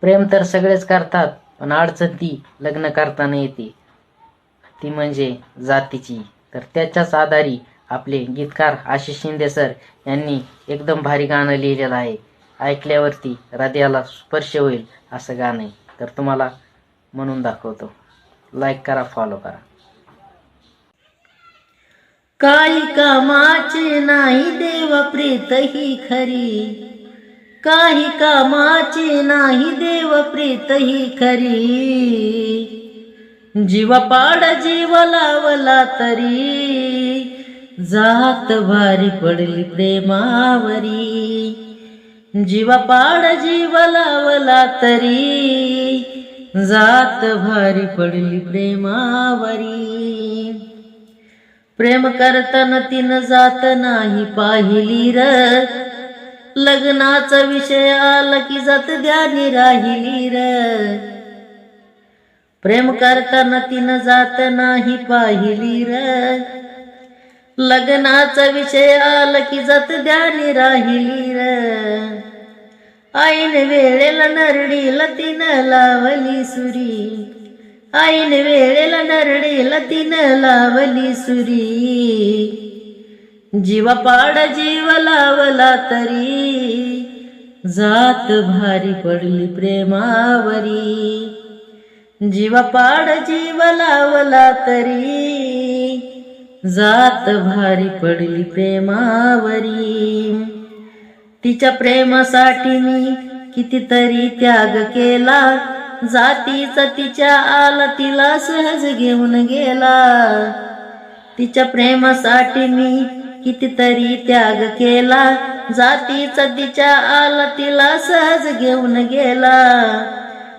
प्रेम तर सगळेच करतात पण अडचण ती लग्न करताना येते. ती म्हणजे जातीची. तर त्याच्याच आधारी आपले गीतकार आशिष शिंदे सर यांनी एकदम भारी गाणं लिहिलेलं आहे. ऐकल्यावरती हृदयाला स्पर्श होईल असं गाणं आहे. तर तुम्हाला म्हणून दाखवतो. लाईक करा फॉलो करा. काही कामाचे नाही देव प्रीत ही खरी. काही कामाची नाही देव प्रीत ही खरी. जीवा पाड जीव लावला तरी जात भारी पडली प्रेमावरी. जीवा पाड जीव लावला तरी जात भारी पडली प्रेमावरी. प्रेम करताना तिनं जात नाही पाहिली र लग्नाचा विषय आला की जात ध्यानी राहिली. र प्रेम करताना तिनं जात नाही पाहिली र लग्नाचा विषय आला की जात ध्यानी राहिली र आईन वेळेला नरडीला तिनं लावली सुरी. आईन वेळेला नरडीला तिनं लावली सुरी. जीवा पाड जीव लावला तरी जात भारी पडली प्रेमावरी. जीवा पाड जीव लावला तरी जात भारी पडली प्रेमावरी. तिच्या प्रेमासाठी मी कितीतरी त्याग केला. जातीचा तिच्या आला तिला सहज घेऊन गेला. तिच्या प्रेमासाठी मी कितीतरी त्याग केला. जातीचा तिच्या आला तिला सहज घेऊन गेला.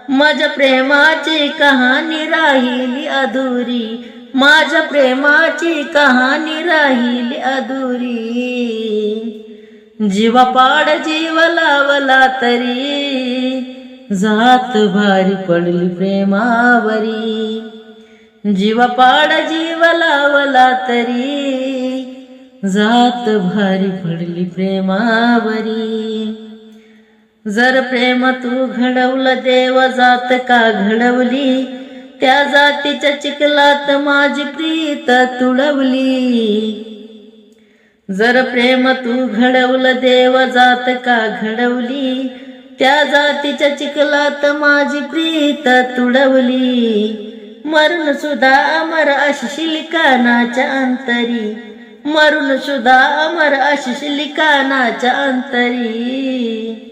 माझ्या प्रेमाची कहाणी राहिली अधुरी. माझ्या प्रेमाची कहाणी राहिली अधुरी. जीवा पाड जीव लावला तरी. जात भारी पडली प्रेमावरी. जीवा पाड जीव लावला तरी. जात भारी पडली प्रेमावरी. जर प्रेम तू घडवलं देव जात का घडवली? त्या जातीच्या चिखलात माझी प्रीत तुडवली. जर प्रेम तू घडवलं देव जात का घडवली? त्या जातीच्या चिखलात माझी प्रीत तुडवली. मरण सुद्धा अमर अशी लिखाणाच्या अंतरी. मरून सुद्धा अमर अशी लिखाणाच्या अंतरी.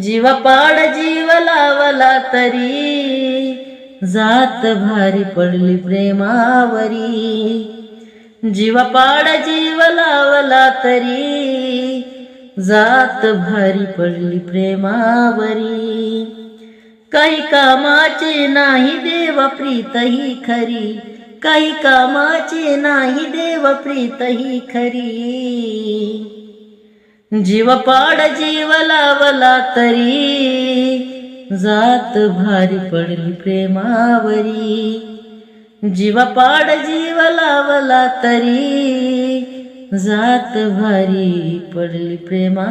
जीवा पाड जीव लावला तरी. जात भारी पडली प्रेमावरी. जीवा पाड जीव लावला तरी. जात भारी पडली प्रेमावरी. काही कामाचे नाही देव प्रीत ही खरी. काही कामाची नाही देव प्रीत ही खरी. जीव पाड जीव लावला तरी जात भारी पडली प्रेमावरी. जीव पाड जीव लावला तरी जात भारी पडली प्रेमावरी.